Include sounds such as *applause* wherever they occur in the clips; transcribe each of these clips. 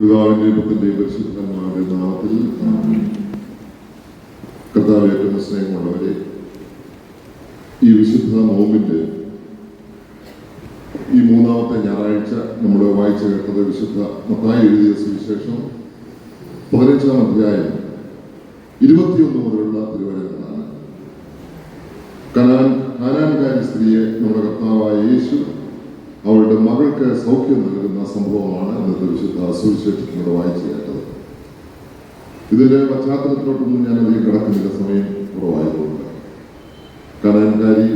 പിതാവിന്റെ പുത്രന്റെ പരിശുദ്ധന്മാരുടെ നാമത്തിൽ കർത്താവേറ്റുന്ന സ്നേഹമുള്ളവരെ ഈ വിശുദ്ധ നോമ്പിന്റെ ഈ മൂന്നാമത്തെ ഞായറാഴ്ച നമ്മൾ വായിച്ചു കേട്ടത് വിശുദ്ധ മത്തായി എഴുതിയ സുവിശേഷം പതിനഞ്ചാം അധ്യായം ഇരുപത്തിയൊന്ന് മുതലുള്ള തിരുവചനങ്ങളാണ്. കനാൻ കാനാൻകാരി സ്ത്രീയെ നമ്മുടെ കർത്താവായ യേശു അവളുടെ മകൾക്ക് സൗഖ്യം നൽകുന്ന സംഭവമാണ് ഇന്നത്തെ വിശുദ്ധ സുവിശേഷത്തിനോട് വായിച്ചു കേട്ടത് ഇതിന്റെ പശ്ചാത്തലത്തിലോട്ടൊന്നും ഞാൻ അധികം കിടക്കുന്നില്ല. സമയം കുറവായതുകൊണ്ട് കടൻകാരി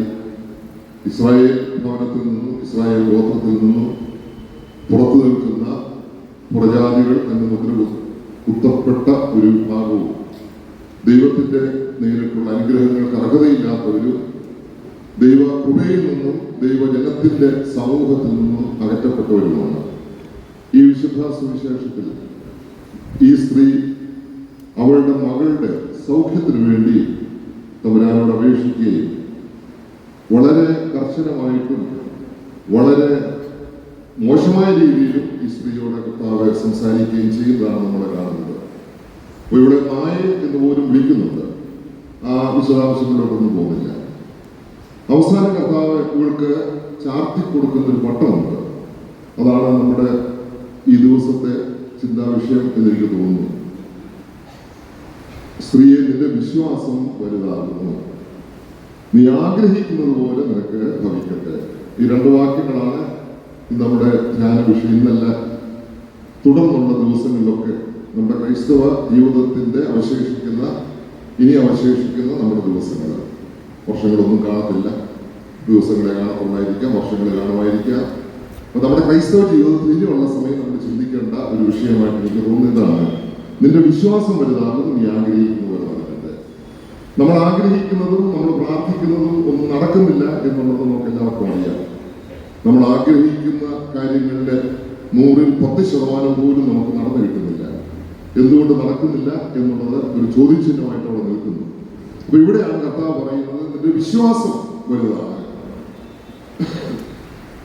ഇസ്രായേൽ ഭവനത്തിൽ നിന്നും ഇസ്രായേൽ ഗോത്രത്തിൽ നിന്നും പുറത്തു നിൽക്കുന്ന പ്രജാതികൾ എന്ന മുദ്ര കുത്തപ്പെട്ട ഒരു വിഭാഗവും ദൈവത്തിന്റെ നേരിട്ടുള്ള അനുഗ്രഹങ്ങൾക്ക് അർഹതയില്ലാത്ത ഒരു ദൈവ കൃപയിൽ നിന്നും ദൈവജനത്തിന്റെ സമൂഹത്തിൽ നിന്നും അകറ്റപ്പെട്ടവരുമാണ്. ഈ വിശുദ്ധ സുവിശേഷത്തിൽ ഈ സ്ത്രീ അവളുടെ മകളുടെ സൗഖ്യത്തിനു വേണ്ടി തമ്പുരാനോട് അപേക്ഷിക്കുകയും വളരെ കർശനമായിട്ടും വളരെ മോശമായ രീതിയിലും ഈ സ്ത്രീയോട് കർത്താവ് സംസാരിക്കുകയും ചെയ്യുന്നതാണ് നമ്മൾ കാണുന്നത്. അപ്പൊ ഇവിടെ നായ എന്ന് പോലും വിളിക്കുന്നുണ്ട്. ആ വിശദാംശങ്ങളിലോട്ടൊന്നും പോകുന്നില്ല. അവസാന കർത്താവ് ഇവൾക്ക് ചാർത്തി കൊടുക്കുന്ന ഒരു പട്ടമുണ്ട്. അതാണ് നമ്മുടെ ഈ ദിവസത്തെ ചിന്താവിഷയം എന്നെനിക്ക് തോന്നുന്നു. സ്ത്രീയെ നിന്റെ വിശ്വാസം വലുതാകുന്നു. നീ ആഗ്രഹിക്കുന്നത് പോലെ നിനക്ക് ഭവിക്കട്ടെ. ഈ രണ്ട് വാക്യങ്ങളാണ് നമ്മുടെ ധ്യാന വിഷയം ഇന്നല്ല തുടർന്നുള്ള ദിവസങ്ങളിലൊക്കെ നമ്മുടെ ക്രൈസ്തവ ജീവിതത്തിന്റെ അവശേഷിക്കുന്ന ഇനി അവശേഷിക്കുന്ന നമ്മുടെ ദിവസങ്ങൾ. വർഷങ്ങളൊന്നും കാണത്തില്ല. ദിവസങ്ങളെ കാണത്തുള്ളായിരിക്കാം വർഷങ്ങളെ കാണുമായിരിക്കാം. അപ്പൊ നമ്മുടെ ക്രൈസ്തവ ജീവിതത്തിൽ ഉള്ള സമയം നമ്മൾ ചിന്തിക്കേണ്ട ഒരു വിഷയമായിട്ട് എനിക്ക് തോന്നുന്നതാണ്. നിന്റെ വിശ്വാസം വലുതാണെന്ന് നീ ആഗ്രഹിക്കുന്നു പോലെ നടക്കട്ടെ നമ്മൾ ആഗ്രഹിക്കുന്നതും നമ്മൾ പ്രാർത്ഥിക്കുന്നതും ഒന്നും നടക്കുന്നില്ല എന്നുള്ളത് നമുക്ക് എല്ലാവർക്കും അറിയാം. നമ്മൾ ആഗ്രഹിക്കുന്ന കാര്യങ്ങളുടെ നൂറിൽ പത്ത് ശതമാനം പോലും നമുക്ക് നടന്നു കിട്ടുന്നില്ല. എന്തുകൊണ്ട് നടക്കുന്നില്ല എന്നുള്ളത് ഒരു ചോദ്യചിഹ്നമായിട്ട് അവിടെ നിൽക്കുന്നു. അപ്പൊ ഇവിടെയാണ് കർത്താവ് പറയുന്നത് നിന്റെ വിശ്വാസം വലുതാണ്.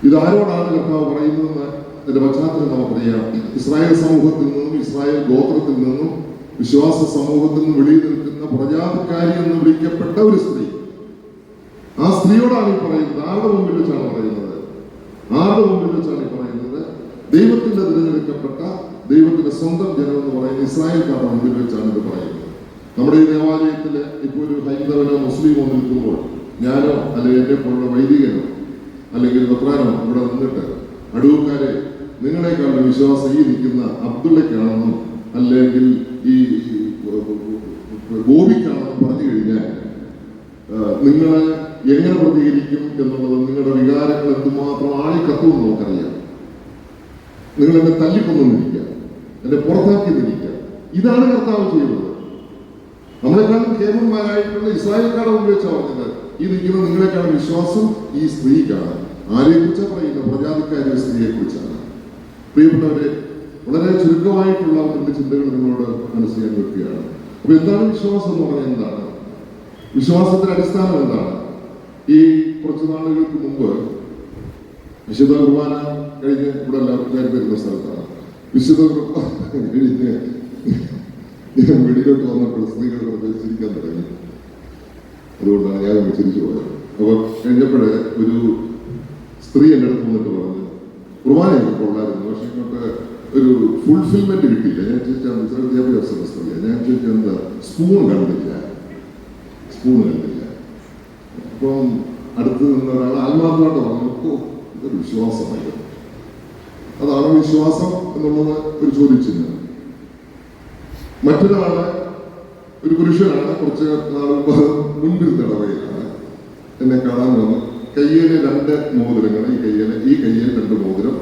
ഇതാരോടാണ് കർത്താവ് പറയുന്നതെന്ന് അതിന്റെ പശ്ചാത്തലം നമുക്കറിയാം ഇസ്രായേൽ സമൂഹത്തിൽ നിന്നും ഇസ്രായേൽ ഗോത്രത്തിൽ നിന്നും വിശ്വാസ സമൂഹത്തിൽ നിന്നും വെളിയിൽ നിൽക്കുന്ന പ്രജാതിക്കാരി എന്ന് വിളിക്കപ്പെട്ട ഒരു സ്ത്രീ. ആ സ്ത്രീയോടാണ് ഈ പറയുന്നത്. ആരുടെ മുമ്പിൽ വെച്ചാണ് പറയുന്നത്? ആരുടെ മുമ്പിൽ വെച്ചാണ് ഈ പറയുന്നത്? ദൈവത്തിന്റെ തിരഞ്ഞെടുക്കപ്പെട്ട ദൈവത്തിന്റെ സ്വന്തം ജനം എന്ന് പറയുന്ന ഇസ്രായേൽക്കാരുടെ മുമ്പിൽ വെച്ചാണ് ഇത് പറയുന്നത്. നമ്മുടെ ഈ ദേവാലയത്തിൽ ഇപ്പോൾ ഒരു ഹൈന്ദവനോ മുസ്ലിമോ നിൽക്കുമ്പോൾ ഞാനോ അല്ലെങ്കിൽ എന്നെ പോലുള്ള വൈദികനോ അല്ലെങ്കിൽ പത്രാനോ ഇവിടെ നിന്നിട്ട് അടൂർക്കാരെ നിങ്ങളെക്കാളും വിശ്വാസം ഈ നിൽക്കുന്ന അബ്ദുള്ളയ്ക്കാണെന്നും അല്ലെങ്കിൽ ഈ ഗോപിക്കാണെന്നും പറഞ്ഞു കഴിഞ്ഞാൽ നിങ്ങൾ എങ്ങനെ പ്രതികരിക്കും എന്നുള്ളത് നിങ്ങളുടെ വികാരങ്ങൾ എന്തുമാത്രം ആളിക്കത്തുമെന്ന് നമുക്കറിയാം. നിങ്ങൾ എന്നെ തല്ലിക്കൊന്നിരിക്കുക എന്നെ പുറത്താക്കി നിൽക്കുക ഇതാണ് കർത്താവ് ചെയ്യുന്നത്. നമ്മളെക്കാളും കേരളന്മാരായിട്ടുള്ള ഇസ്രായേൽക്കാരുടെ മുമ്പ് വെച്ചാണ് പറഞ്ഞത്. ഈ നിൽക്കുന്ന നിങ്ങളെക്കാളും വിശ്വാസം ഈ സ്ത്രീക്കാണ്. ആരെ കുറിച്ചാ പറയുന്നത് പ്രജാതിക്കാരി സ്ത്രീയെ കുറിച്ചാണ്. പ്രിയപ്പെട്ടവരെ വളരെ ചുരുക്കമായിട്ടുള്ള അവരുടെ ചിന്തകൾ നിങ്ങളോട് മനസ്സിലാൻ വെക്കുകയാണ് അപ്പൊ എന്താണ് വിശ്വാസം എന്ന് പറഞ്ഞാൽ എന്താണ്? വിശ്വാസത്തിന്റെ അടിസ്ഥാനം എന്താണ്? ഈ കുറച്ച് നാളുകൾക്ക് മുമ്പ് വിശുദ്ധ കുർബാന കഴിഞ്ഞ് ഇവിടെ എല്ലാവർക്കും വരുന്ന സ്ഥലത്താണ്. വിശുദ്ധ കുർബാന കഴിഞ്ഞ് ഞാൻ *laughs* വെളിയിലോട്ട് വന്നപ്പോൾ സ്ത്രീകൾ പ്രവേശിക്കാൻ തുടങ്ങി അതുകൊണ്ടാണ് ഞാൻ ചിരിച്ചു പോയത് അപ്പൊ കഴിഞ്ഞപ്പോഴേ ഒരു സ്ത്രീ എന്റെ അടുത്ത് വന്നിട്ട് പറഞ്ഞു കുർബാനയൊക്കെ കൊള്ളായിരുന്നു പക്ഷെ ഇങ്ങോട്ട് ഒരു ഫുൾഫിൽമെന്റ് കിട്ടിയില്ല. ഞാൻ ചോദിച്ചാൽ വിദ്യാഭ്യാസ സ്ത്രീയാണ് ഞാൻ ചോദിച്ചാൽ എന്താ സ്പൂൺ കണ്ടില്ല. സ്പൂൺ കണ്ടില്ല. അപ്പം അടുത്ത് നിന്ന ഒരാൾ ആത്മാർത്ഥമായിട്ട് പറഞ്ഞു ഓ ഇതൊരു വിശ്വാസമായിരുന്നു. അതാണ് വിശ്വാസം എന്നുള്ളത് ഒരു ചോദിച്ചിരുന്നത് മറ്റൊരാൾ ഒരു പുരുഷനാണ് കുറച്ച് നാൾ മുൻപിൽ തടവയിലാണ് എന്നെ കാണാൻ വന്നു. കയ്യിലെ രണ്ട് മോതിരങ്ങൾ ഈ കയ്യിലെ ഈ കയ്യിൽ രണ്ട് മോതിരം.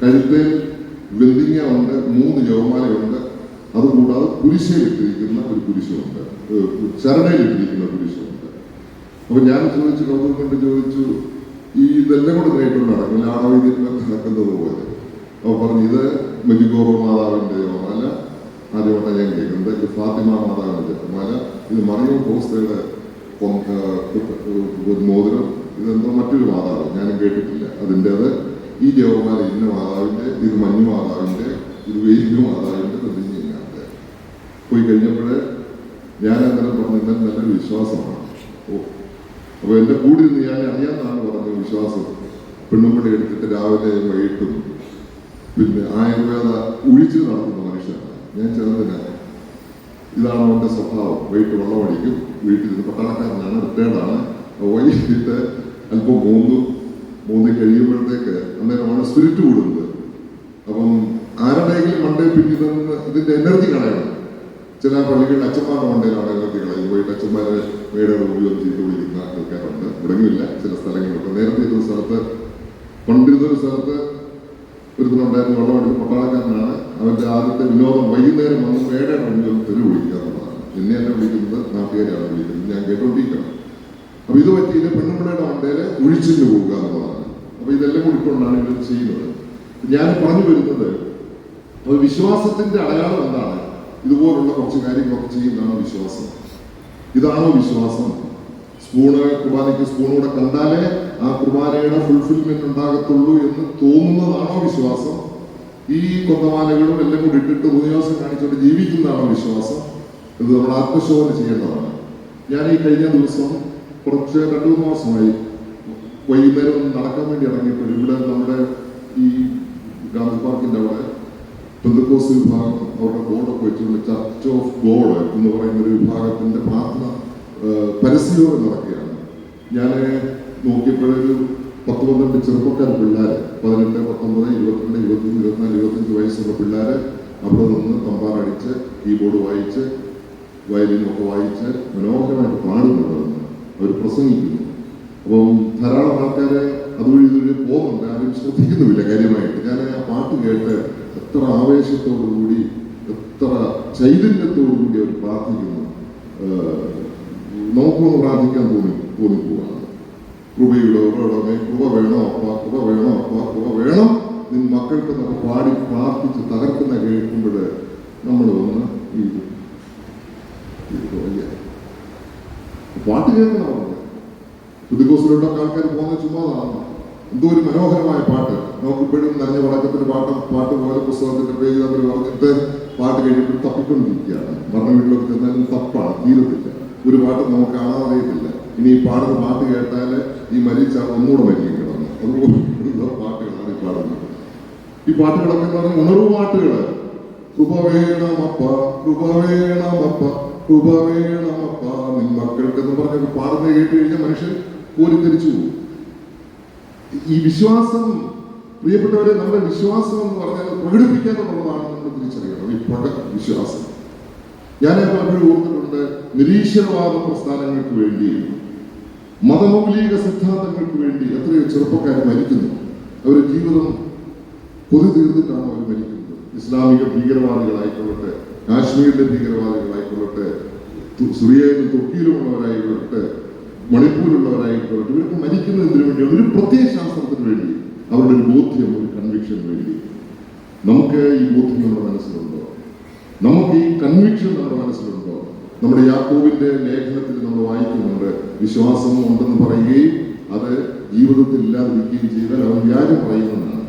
കഴുത്തിൽ വെന്തിങ്ങ ഉണ്ട് മൂന്ന് ജോമാലയുണ്ട് അതുകൂടാതെ കുരിശയിലിട്ടിരിക്കുന്ന ഒരു കുരിശുണ്ട്. ചരണയിലിട്ടിരിക്കുന്ന കുരിശുണ്ട്. അപ്പൊ ഞാൻ ചോദിച്ചു കൗതുകം കൊണ്ട് ചോദിച്ചു ഈ ഇതെല്ലാം കൂടെ നേരിട്ടുണ്ട് നടക്കില്ല? ആണവൈദ്യം നടക്കുന്നത് പോലെ? അപ്പൊ പറഞ്ഞു ഇത് മെജിഗോറോ അല്ല ആദ്യമായിട്ടാണ് ഞാൻ കേൾക്കുന്നത്. ഫാത്തിമ മാതാവിന്റെ ജപമാല ഇത് മറിയോ കോസ്റ്റയുടെ ഒരു മോതിരം. ഇതെന്തോ മറ്റൊരു മാതാവ്. ഞാനും കേട്ടിട്ടില്ല. അതിന്റെത് ഈ ദേവമാല ഇന്ന മാതാവിന്റെ ഇത് മഞ്ഞു മാതാവിന്റെ ഇത് വെയിലും മാതാവിന്റെ പ്രതിജ്ഞയാണ് പോയി കഴിഞ്ഞപ്പോൾ ഞാൻ അന്നേരം പറഞ്ഞു ഇന്നലെ നല്ലൊരു വിശ്വാസമാണ്. ഓ. അപ്പോൾ എന്റെ കൂടി നിന്ന് ഞാൻ അറിയാമെന്നാണ് പറഞ്ഞത് വിശ്വാസം. പെണ്ണുമ്പടി എടുത്തിട്ട് രാവിലെ വൈകിട്ടും പിന്നെ ആയുർവേദ ഒഴിച്ചു നടത്തുന്ന മനുഷ്യനാണ്. ഞാൻ ചെറുതില്ല. ഇതാണ് അവന്റെ സ്വഭാവം. വൈകിട്ട് വെള്ളം അടിക്കും വീട്ടിൽ നിന്ന് പട്ടാളക്കാരനാണ്. റിട്ടയർഡാണ്. വൈകിട്ട് അല്പം മൂന്നു മൂന്ന് കഴിയുമ്പോഴത്തേക്ക് അന്നേരമാണ് സ്പിരിറ്റ് കൂടുന്നത്. അപ്പം ആരുടെയെങ്കിലും മണ്ടേ പിന്നിൽ നിന്ന് ഇതിന്റെ എനർജി കളയണം. ചില പള്ളികളിൽ അച്ഛന്മാരുടെ മണ്ടയിലാണ് എനർജി കളയും വൈകിട്ട് അച്ഛന്മാരെ വീടുകൾ ഉപയോഗം ചെയ്തു വിളിക്കുന്ന ആൾക്കാരുണ്ട്. ഇവിടെയുമില്ല. ചില സ്ഥലങ്ങളിലൊക്കെ നേരത്തെ ഇരുന്ന സ്ഥലത്ത് പണ്ടിരുന്നൊരു സ്ഥലത്ത് ഒരുത്തനുണ്ടായിരുന്നു വെള്ളമടിച്ച് പട്ടാളക്കാരനാണ് അവന്റെ ആദ്യത്തെ വിനോദം വൈകുന്നേരം വന്ന് മേടയുടെ മുന്നിൽ തെരു വിളിക്കുക എന്നുള്ളതാണ് എന്നെ എന്നെ വിളിക്കുന്നത് നാട്ടുകാരെയാണ് വിളിക്കുന്നത്. ഞാൻ കേട്ടോണ്ടിരിക്കണം. അപ്പൊ ഇത് പറ്റിയത് പെണ്ണുമ്പിളയുടെ മണ്ടയിൽ ഒഴിച്ചിട്ട് പോകുക എന്നുള്ളതാണ് അപ്പൊ ഇതെല്ലാം ഉൾക്കൊണ്ടാണ് ഇവർ ചെയ്യുന്നത്. ഞാൻ പറഞ്ഞു വരുന്നത് അപ്പൊ വിശ്വാസത്തിന്റെ അടയാളം എന്താണ്? ഇതുപോലുള്ള കുറച്ച് കാര്യങ്ങളൊക്കെ ചെയ്യുന്നതാണ് വിശ്വാസം? ഇതാണോ വിശ്വാസം? സ്പൂണ് കുർബാനയ്ക്ക് സ്പൂണൂടെ കണ്ടാലേ ആ കുർബാനയുടെ ഫുൾഫിൽമെന്റ് ഉണ്ടാകത്തുള്ളൂ എന്ന് തോന്നുന്നതാണോ വിശ്വാസം? ഈ കൊന്നമാലകളും എല്ലാം കൂടി ഇട്ടിട്ട് ഉപയോഗം കാണിച്ചുകൊണ്ട് ജീവിക്കുന്നതാണോ വിശ്വാസം? ഇത് നമ്മൾ ആത്മശോധന ചെയ്യേണ്ടതാണ്. ഞാൻ ഈ കഴിഞ്ഞ ദിവസം കുറച്ച് രണ്ടു മൂന്ന് മാസമായി വൈകുന്നേരം ഒന്ന് നടക്കാൻ വേണ്ടി ഇറങ്ങിയപ്പോൾ ഇവിടെ നമ്മുടെ ഈ ഗാന്ധി പാർക്കിന്റെ അവിടെ പെന്തക്കോസ് വിഭാഗം അവരുടെ ബോർഡൊക്കെ വെച്ചുകൊണ്ട് ചർച്ച് ഓഫ് ഗോഡ് എന്ന് പറയുന്ന ഒരു വിഭാഗത്തിന്റെ പ്രാർത്ഥന പരസ്യയോഗം നടക്കുകയാണ്. ഞാൻ നോക്കിയപ്പോഴൊരു പത്ത് പന്ത്രണ്ട് ചെറുപ്പക്കാർ പിള്ളേർ പതിനെട്ട് പത്തൊമ്പത് ഇരുപത്തിരണ്ട് ഇരുപത്തിമൂന്ന് ഇരുപത്തിനാല് ഇരുപത്തഞ്ച് വയസ്സുള്ള പിള്ളേർ അവിടെ നിന്ന് തമ്പാറടിച്ച് കീബോർഡ് വായിച്ച് വയലിനൊക്കെ വായിച്ച് മനോഹരമായിട്ട് പാടുന്നുണ്ടെന്ന് അവർ പ്രസംഗിക്കുന്നു. അപ്പം ധാരാളം ആൾക്കാർ അതുവഴി ഇതുവഴി പോകുന്നുണ്ട്. ആരും ശ്രദ്ധിക്കുന്നുമില്ല കാര്യമായിട്ട്. ഞാൻ ആ പാട്ട് കേട്ട് എത്ര ആവേശത്തോടു കൂടി എത്ര ചൈതന്യത്തോടു കൂടി അവർ പ്രാർത്ഥിക്കുന്നു. നമുക്കൊന്ന് പ്രാർത്ഥിക്കാൻ തോന്നിപ്പോവാണ് കൃപയുള്ളവരോടമേ കൃപ വേണോ? അപ്പ കൃപ വേണോ? അപ്പ കൃപ വേണം? നിൻ മക്കൾക്ക് നമുക്ക് പാടി പ്രാർത്ഥിച്ച് തകർക്കുന്ന കേൾക്കുമ്പോൾ നമ്മൾ ഒന്ന് ഈ. പാട്ട് കേൾക്കണം പുതുക്കോസിലോട്ടൊക്കെ ആൾക്കാർ പോകുന്ന ചുമ്മാതാണ് എന്തോ ഒരു മനോഹരമായ പാട്ട്. നമുക്ക് ഇപ്പോഴും നനഞ്ഞ വടക്കത്തിന്റെ പാട്ട് പാട്ട് പോലെ പുസ്തകത്തിന്റെ പേജ് തമ്മിൽ പറഞ്ഞിട്ട് പാട്ട് കഴിഞ്ഞിട്ട് തപ്പിക്കൊണ്ടിരിക്കുകയാണ്. മരണ വീട്ടിലൊക്കെ ചെന്നാലും തപ്പാണ് തീരത്തില്ല. ഒരു പാട്ട് നമുക്ക് കാണാറിയത്തില്ല ഇനി ഈ പാടുന്ന പാട്ട് കേട്ടാൽ ഈ മരിച്ച ഒന്നുകൂടെ മരിക്കണം. കിടന്നു പാട്ടുകളാണ് ഈ പാടുന്നത്. ഈ പാട്ടുകളൊക്കെ എന്ന് പറഞ്ഞാൽ ഉണർവ് പാട്ടുകൾ കൃപ വേണമപ്പ കൃപ വേണമപ്പ കൃപ വേണമപ്പ നിൻ മക്കൾക്ക് എന്ന് പറഞ്ഞൊക്കെ പാടുന്നത് കേട്ട് കഴിഞ്ഞാൽ മനുഷ്യൻ കോരിത്തരിച്ചു പോകും. ഈ വിശ്വാസം പ്രിയപ്പെട്ടവരെ നമ്മുടെ വിശ്വാസം എന്ന് പറഞ്ഞാൽ പ്രകടിപ്പിക്കാൻ എന്നുള്ളതാണ് നമ്മൾ തിരിച്ചറിയണം. ഈ പ്രകട വിശ്വാസം. ഞാൻ പലപ്പോഴും ഓർത്തിട്ടുണ്ട് നിരീശ്വരവാദ പ്രസ്ഥാനങ്ങൾക്ക് വേണ്ടി മതമൗലിക സിദ്ധാന്തങ്ങൾക്ക് വേണ്ടി എത്രയോ ചെറുപ്പക്കാർ മരിക്കുന്നു. അവരുടെ ജീവിതം കൊതി തീർന്നിട്ടാണ് അവർ മരിക്കുന്നത്. ഇസ്ലാമിക ഭീകരവാദികളായിക്കൊള്ളട്ടെ കാശ്മീരിലെ ഭീകരവാദികളായിക്കൊള്ളട്ടെ സുറിയയിലും തുർക്കിയിലുമുള്ളവരായിക്കൊള്ളട്ടെ മണിപ്പൂരിലുള്ളവരായിക്കൊള്ളട്ടെ ഇവർക്ക് മരിക്കുന്നതിന് വേണ്ടി ഒരു പ്രത്യേക ശാസ്ത്രത്തിന് വേണ്ടി അവരുടെ ഒരു ബോധ്യം ഒരു കൺവിക്ഷൻ വേണ്ടി. നമുക്ക് ഈ ബോധ്യം നമ്മുടെ മനസ്സിലുണ്ടോ? നമുക്ക് ഈ കൺവിക്ഷൻ നമ്മുടെ മനസ്സിലുണ്ടോ? നമ്മുടെ യാക്കോബിന്റെ ലേഖനത്തിൽ നമ്മൾ വായിക്കുന്നുണ്ട്. വിശ്വാസം ഉണ്ടെന്ന് പറയുകയും അത് ജീവിതത്തിൽ ഇല്ലാതിരിക്കുകയും ചെയ്താൽ അവൻ വ്യാജം പറയുന്നതാണ്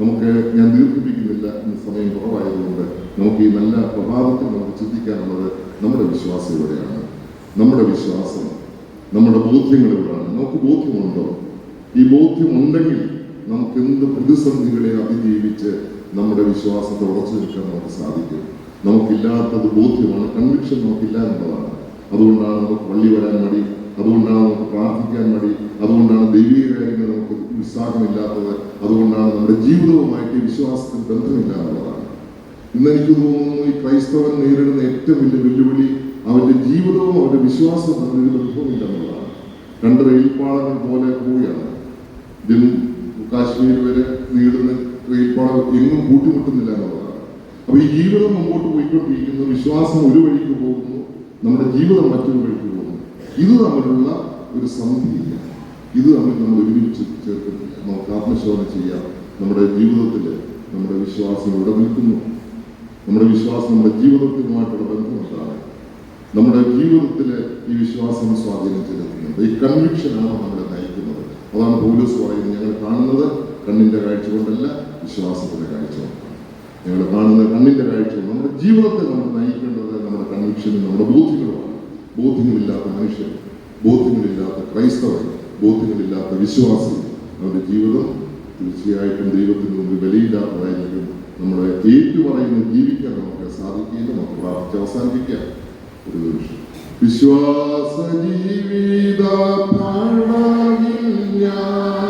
നമുക്ക് ഞാൻ ദീർഘിപ്പിക്കുന്നില്ല ഇന്ന് സമയം കുറവായതുകൊണ്ട് നമുക്ക് ഈ നല്ല പ്രഭാതത്തിൽ നമുക്ക് ചിന്തിക്കാനുള്ളത് നമ്മുടെ വിശ്വാസം ഇവിടെയാണ്. നമ്മുടെ വിശ്വാസം നമ്മുടെ ബോധ്യങ്ങൾ ഇവിടെയാണ്. നമുക്ക് ബോധ്യമുണ്ടോ? ഈ ബോധ്യമുണ്ടെങ്കിൽ നമുക്ക് എന്ത് പ്രതിസന്ധികളെ അതിജീവിച്ച് നമ്മുടെ വിശ്വാസത്തെ ഉറച്ചു നിൽക്കാൻ നമുക്ക് സാധിക്കും? നമുക്കില്ലാത്തത് ബോധ്യമാണ് കൺവിക്ഷൻ നമുക്കില്ല എന്നുള്ളതാണ്. അതുകൊണ്ടാണ് നമുക്ക് പള്ളി വരാൻ മടി അതുകൊണ്ടാണ് നമുക്ക് പ്രാർത്ഥിക്കാൻ മടി അതുകൊണ്ടാണ് ദൈവിക കാര്യങ്ങൾ നമുക്ക് ഉത്സാഹമില്ലാത്തത് അതുകൊണ്ടാണ് നമ്മുടെ ജീവിതവുമായിട്ട് വിശ്വാസത്തിന് ബന്ധമില്ല എന്നുള്ളതാണ്. ഇന്ന് എനിക്ക് തോന്നുന്നു ഈ ക്രൈസ്തവൻ നേരിടുന്ന ഏറ്റവും വലിയ വെല്ലുവിളി അവന്റെ ജീവിതവും അവന്റെ വിശ്വാസവും തമ്മിൽ ബന്ധമില്ല എന്നുള്ളതാണ്. രണ്ട് റെയിൽപാളങ്ങൾ പോലെ പോവുകയാണ്. ഇതിൽ കാശ്മീർ വരെ നീളുന്ന റെയിൽപാളം എങ്ങും കൂട്ടിമുട്ടുന്നില്ല എന്നുള്ളതാണ്. അപ്പൊ ഈ ജീവിതം മുമ്പോട്ട് പോയിക്കൊണ്ടിരിക്കുന്നു വിശ്വാസം ഒരു വഴിക്ക് പോകുന്നു നമ്മുടെ ജീവിതം മറ്റൊരു വഴിക്ക് പോകുന്നു. ഇത് തമ്മിലുള്ള ഒരു സന്ധിയില്ല ഇത് തമ്മിൽ നമ്മൾ ഒരുമിച്ച് ചേർക്കുന്നില്ല നമുക്ക് ആത്മശോധന ചെയ്യാം. നമ്മുടെ ജീവിതത്തിൽ നമ്മുടെ വിശ്വാസം ഇവിടെ നിൽക്കുന്നു. നമ്മുടെ വിശ്വാസം നമ്മുടെ ജീവിതത്തിനുമായിട്ടുള്ള ബന്ധം എന്താണ് നമ്മുടെ ജീവിതത്തിൽ ഈ വിശ്വാസം സ്വാധീനം ചെലുത്തുന്നത് ഈ കൺവിക്ഷനാണ് നമ്മളെ നയിക്കുന്നത്. അതാണ് പോലീസ് പറയുന്നത്. ഞങ്ങൾ കാണുന്നത് കണ്ണിന്റെ കാഴ്ച കൊണ്ടല്ല വിശ്വാസത്തിന്റെ കാഴ്ച കൊണ്ടാണ് ഞങ്ങൾ കാണുന്ന കണ്ണിന്റെ കാഴ്ച നമ്മുടെ ജീവിതത്തെ നമ്മൾ നയിക്കേണ്ടത് നമ്മുടെ കൺവിക്ഷനും നമ്മുടെ ബോധ്യങ്ങളുമാണ് ബോധ്യങ്ങളില്ലാത്ത മനുഷ്യൻ ബോധ്യങ്ങളില്ലാത്ത ക്രൈസ്തവർ ബോധ്യങ്ങളില്ലാത്ത വിശ്വാസി അവരുടെ ജീവിതം തീർച്ചയായിട്ടും ദൈവത്തിന് മുമ്പിൽ വിലയില്ലാത്തതായിരിക്കും നമ്മുടെ ഏറ്റുപറയുന്ന ജീവിക്കാൻ നമുക്ക് സാധിക്കുകയില്ല നമുക്ക് പ്രാർത്ഥിച്ച് അവസാനിപ്പിക്കാം. ഒരു നിമിഷം. വിശ്വാസ ജീവിത ഞാൻ